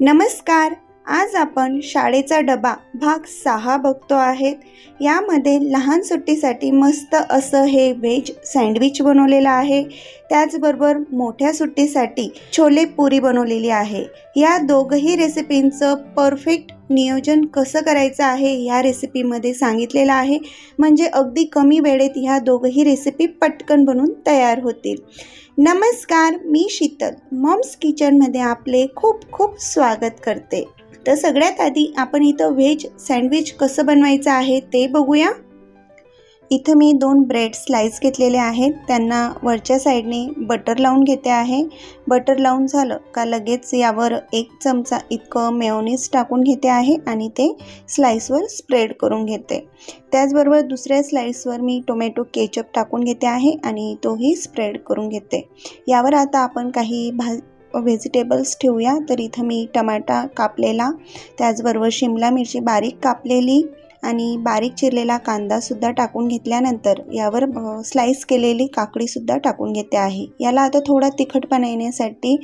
नमस्कार आज आपण शाळेचा डबा भाग सहा बघतो आहेत. यामध्ये लहान सुट्टीसाठी मस्त असं हे व्हेज सँडविच बनवलेलं आहे. त्याचबरोबर मोठ्या सुट्टीसाठी छोले पुरी बनवलेली आहे. या दोघंही रेसिपींचं परफेक्ट नियोजन कसं करायचं आहे ह्या रेसिपीमध्ये सांगितलेलं आहे. म्हणजे अगदी कमी वेळेत ह्या दोघंही रेसिपी पटकन बनून तयार होतील. नमस्कार मी शीतल. मॉम्स किचनमध्ये आपले खूप खूप स्वागत करते. तर सगळ्यात आधी आपण इथं व्हेज सँडविच कसं बनवायचं आहे ते बघूया. इथं मी दोन ब्रेड स्लाइस घेतलेले आहेत. त्यांना वरच्या साईडने बटर लावून घेते आहे. बटर लावून झालं का लगेच यावर एक चमचा इतकं मेयोनीज टाकून घेते आहे आणि ते स्लाइसवर स्प्रेड करून घेते. त्याचबरोबर दुसऱ्या स्लाइसवर मी टोमॅटो केचप टाकून घेते आहे आणि तोही स्प्रेड करून घेते. यावर आता आपण काही भा व्हेजिटेबल्स ठेवूया. तर इथं मी टमाटा कापलेला त्याचबरोबर शिमला मिरची बारीक कापलेली आणि बारीक चिरलेला कांदासुद्धा टाकून घेतल्यानंतर यावर स्लाईस केलेली काकडीसुद्धा टाकून घेते आहे. याला आता थोडा तिखटपणा येण्यासाठी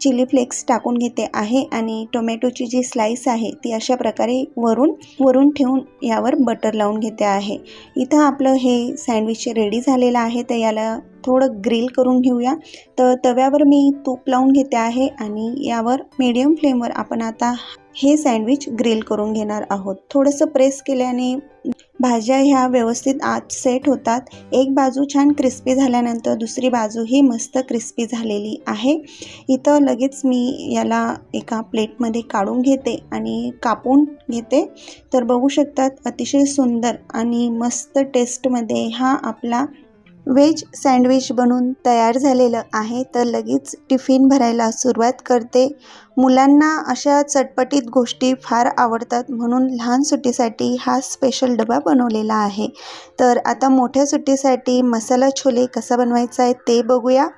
चिली फ्लेक्स टाकून घेते आहे आणि टोमॅटोची जी स्लाईस आहे ती अशा प्रकारे वरून वरून ठेवून यावर बटर लावून घेते आहे. इथं आपलं हे सँडविच रेडी झालेलं आहे तर याला थोडं ग्रिल करून घेऊया. तर तव्यावर मी तूप लावून घेते आहे आणि यावर मीडियम फ्लेमवर आपण आता हे सँडविच ग्रिल करून घेणार आहोत. थोडंसं प्रेस केल्याने भाज्या ह्या व्यवस्थित आत सेट होतात. एक बाजू छान क्रिस्पी झाल्यानंतर दुसरी बाजूही मस्त क्रिस्पी झालेली आहे. इथं लगेच मी याला एका प्लेटमध्ये काढून घेते आणि कापून घेते. तर बघू शकतात अतिशय सुंदर आणि मस्त टेस्टमध्ये हा आपला व्हेज सँडविच बनून तयार झालेलं आहे तर लगेच टिफिन भरायला सुरुवात करते. मुलांना अशा चटपटीत गोष्टी फार आवडतात म्हणून लहान सुट्टीसाठी हा स्पेशल डबा बनवलेला आहे. तर आता मोठ्या सुट्टीसाठी मसाला छोले कसा बनवायचा आहे ते बघूया.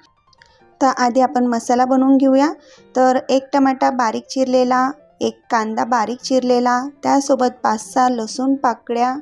तर आधी आपण मसाला बनवून घेऊया. तर एक टमाटा बारीक चिरलेला एक कांदा बारीक चिरलेला त्यासोबत पाच सहा लसूण पाकळ्या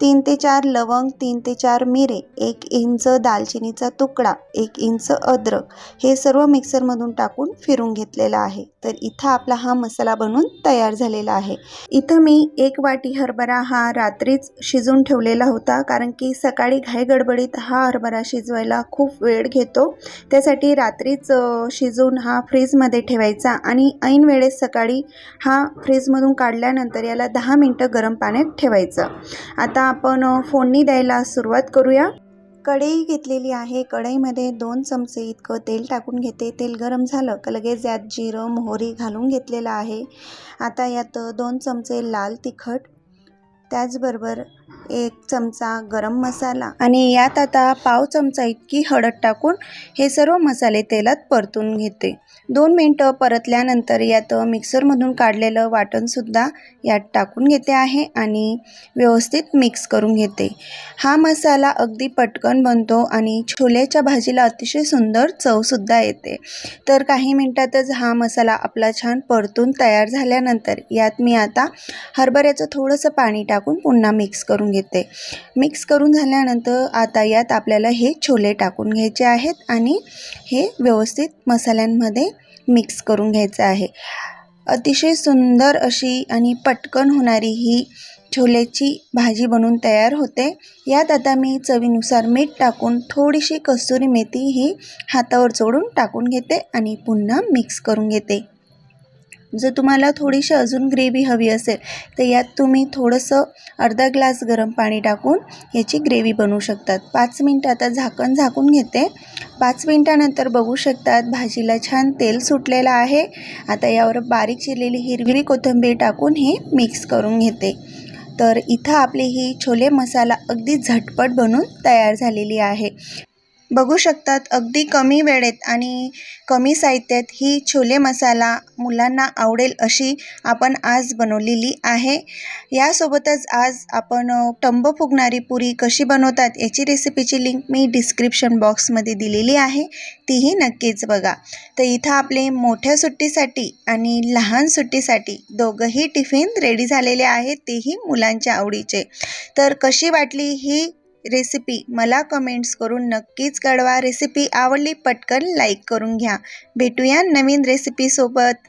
तीन ते चार लवंग तीन ते चार मिरे एक इंच दालचिनीचा तुकडा एक इंच अद्रक हे सर्व मिक्सरमधून टाकून फिरून घेतलेला आहे. तर इथं आपला हा मसाला बनवून तयार झालेला आहे. इथं मी एक वाटी हरभरा हा रात्रीच शिजून ठेवलेला होता कारण की सकाळी घाईगडबडीत हा हरभरा शिजवायला खूप वेळ घेतो. त्यासाठी रात्रीच शिजवून हा फ्रीजमध्ये ठेवायचा आणि ऐन वेळेस सकाळी हा फ्रीजमधून काढल्यानंतर याला दहा मिनटं गरम पाण्यात ठेवायचं. आता आपण फोडणी द्यायला सुरुवात करूया. कढई घेतलेली आहे. कढईमध्ये दोन चमचे इतकं तेल टाकून घेते. तेल गरम झालं का लगेच यात जिरं मोहरी घालून घेतलेलं आहे. आता यात दोन चमचे लाल तिखट त्याचबरोबर एक चमचा गरम मसाला आणि यात आता पाव चमचा इतकी हळद टाकून हे सर्व मसाले तेलात परतून घेते. दोन मिनटं परतल्यानंतर यात मिक्सरमधून काढलेलं वाटणसुद्धा यात टाकून घेते आहे आणि व्यवस्थित मिक्स करून घेते. हा मसाला अगदी पटकन बनतो आणि छोल्याच्या भाजीला अतिशय सुंदर चवसुद्धा येते. तर काही मिनटातच हा मसाला आपला छान परतून तयार झाल्यानंतर यात मी आता हरभऱ्याचं थोडंसं पाणी टाकून पुन्हा मिक्स करून घेते. मिक्स करून झाल्यानंतर आता यात आपल्याला हे छोले टाकून घ्यायचे आहेत आणि हे व्यवस्थित मसाल्यांमध्ये मिक्स करून घ्यायचं आहे. अतिशय सुंदर अशी आणि पटकन होणारी ही छोल्याची भाजी बनून तयार होते. यात आता मी चवीनुसार मीठ टाकून थोडीशी कसुरी मेथी ही हातावर चोडून टाकून घेते आणि पुन्हा मिक्स करून घेते. जर तुम्हाला थोडीशी अजून ग्रेव्ही हवी असेल तर यात तुम्ही थोडंसं अर्धा ग्लास गरम पाणी टाकून याची ग्रेव्ही बनवू शकतात. पाच मिनटं आता झाकण झाकून घेते. पाच मिनटानंतर बघू शकतात भाजीला छान तेल सुटलेलं आहे. आता यावर बारीक चिरलेली हिरवी कोथिंबीर टाकून हे मिक्स करून घेते. तर इथं आपली ही छोले मसाला अगदी झटपट बनून तयार झालेली आहे. बघू शकतात. अगदी कमी वेळेत आणि कमी साहित्यात ही छोले मसाला मुलांना आवडेल अशी आपण आज बनवलेली आहे. यासोबतच आज आपण टंब फुगणारी पुरी कशी बनवतात याची रेसिपीची लिंक मी डिस्क्रिप्शन बॉक्समध्ये दिलेली आहे. तीही नक्कीच बघा. तर इथं आपले मोठ्या सुट्टीसाठी आणि लहान सुट्टीसाठी दोघंही टिफिन रेडी झालेले आहेत. तेही मुलांच्या आवडीचे. तर कशी वाटली ही रेसिपी मला कमेंट्स करून नक्कीच कळवा. रेसिपी आवडली पटकन लाईक करून घ्या. भेटूया नवीन रेसिपीसोबत